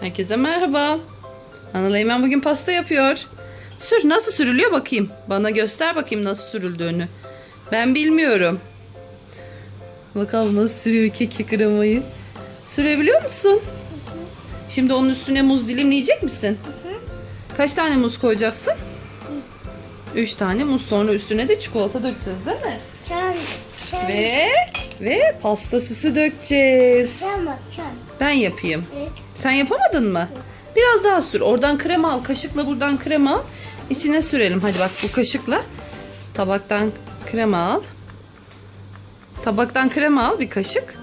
Herkese merhaba. Anıl Eymen bugün pasta yapıyor. Sür nasıl sürülüyor bakayım. Bana göster bakayım nasıl sürüldüğünü. Ben bilmiyorum. Bakalım nasıl sürüyor keki kremayı. Sürebiliyor musun? Şimdi onun üstüne muz dilimleyecek misin? Kaç tane muz koyacaksın? Üç tane muz sonra üstüne de çikolata dökeceğiz değil mi? Çan. Çan. Ve ve pasta süsü dökeceğiz. Ben yapayım. Evet. Sen yapamadın mı? Biraz daha sür. Oradan krema al. Kaşıkla buradan krema al. İçine sürelim. Hadi bak bu kaşıkla. Tabaktan krema al. Tabaktan krema al bir kaşık.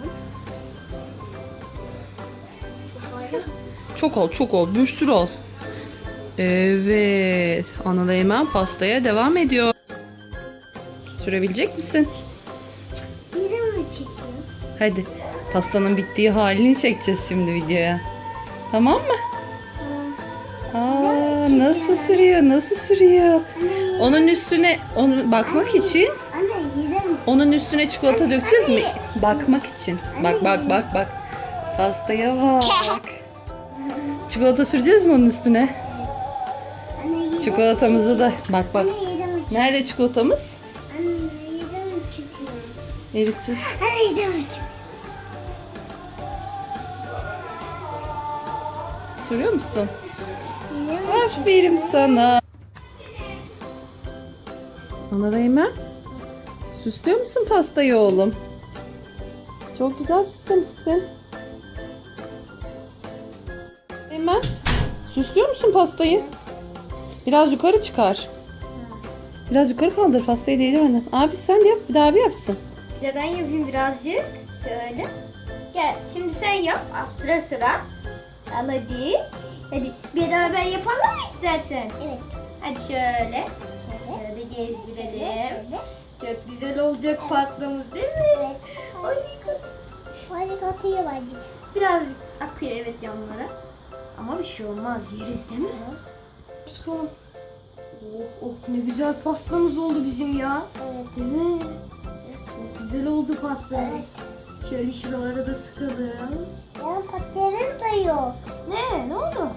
Çok ol, çok ol. Bir sürü ol. Evet. Anıl Eymen pastaya devam ediyor. Sürebilecek misin? Hadi. Pastanın bittiği halini çekeceğiz şimdi videoya. Tamam mı? Aa, nasıl sürüyor? Nasıl sürüyor? Onun üstüne onu bakmak için onun üstüne çikolata dökeceğiz mi? Bakmak için. Bak bak bak bak. Pastaya bak. Çikolata süreceğiz mi onun üstüne? Çikolatamızı da bak bak. Nerede çikolatamız? Anne yedi mi çekiyor? Sürüyor musun? Aferin sana. Ana Reymen. Süslüyor musun pastayı oğlum? Çok güzel süslemişsin. Reymen. Süslüyor musun pastayı? Biraz yukarı çıkar. Biraz yukarı kaldır pastayı değdirmeden. Abi sen de yap bir daha abi yapsın. De ben yapayım birazcık. Şöyle. Gel şimdi sen yap. Sıra sıra. Al hadi. Hadi beraber yapalım mı istersen? Evet. Hadi şöyle. Şöyle. Şöyle gezdirelim. Şöyle. Çok güzel olacak pastamız değil mi? Evet. Tuvalet atıyor bacı. birazcık akıyor evet yanlara. Ama bir şey olmaz yeriz değil mi? Sıkalım. Oh, oh ne güzel pastamız oldu bizim ya. Evet. Değil mi? Güzel oldu pastamız. Şöyle şuralara da sıkalım. Ya patates de yok. Ne? Ne oldu?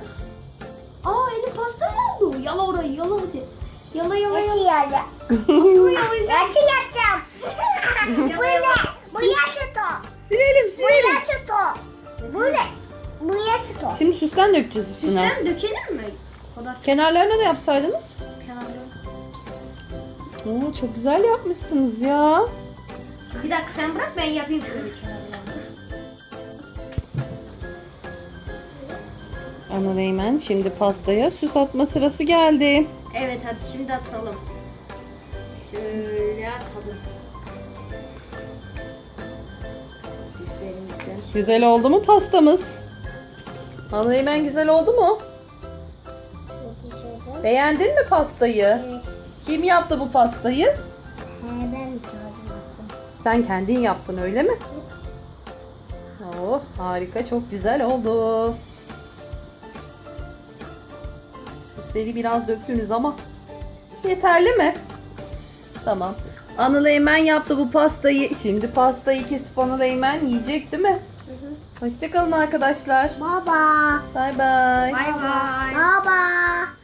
Aa elim pasta mı oldu? Yala orayı yala hadi. Yala yala Nasıl yala. Nasıl yalayacağım? Nasıl yapacağım? Bu ne? Bu yaşıtı. Silelim Bu yaşıtı. Bu ne? Bu yaşıtı. Şimdi süsten dökeceğiz üstüne. Üstten dökelim mi? O kadar Kenarlarına da yapsaydınız. Oo, çok güzel yapmışsınız ya. Bir dakika sen bırak ben yapayım şöyle kenarlarını. Ana Reymen şimdi pastaya süs atma sırası geldi. Evet hadi şimdi atalım. Şöyle atalım. Süslerimizden. Güzel oldu mu pastamız? Ana Reymen güzel oldu mu? Beğendin mi pastayı? Evet. Kim yaptı bu pastayı? He, ben ettim. Sen kendin yaptın öyle mi? Oh harika çok güzel oldu. Süsleri biraz döktünüz ama yeterli mi? Tamam. Anıl Eymen yaptı bu pastayı. Şimdi pastayı kesip Anıl Eymen yiyecek değil mi? Hoşçakalın arkadaşlar. Baba. Bay bay. Bay bay. Baba.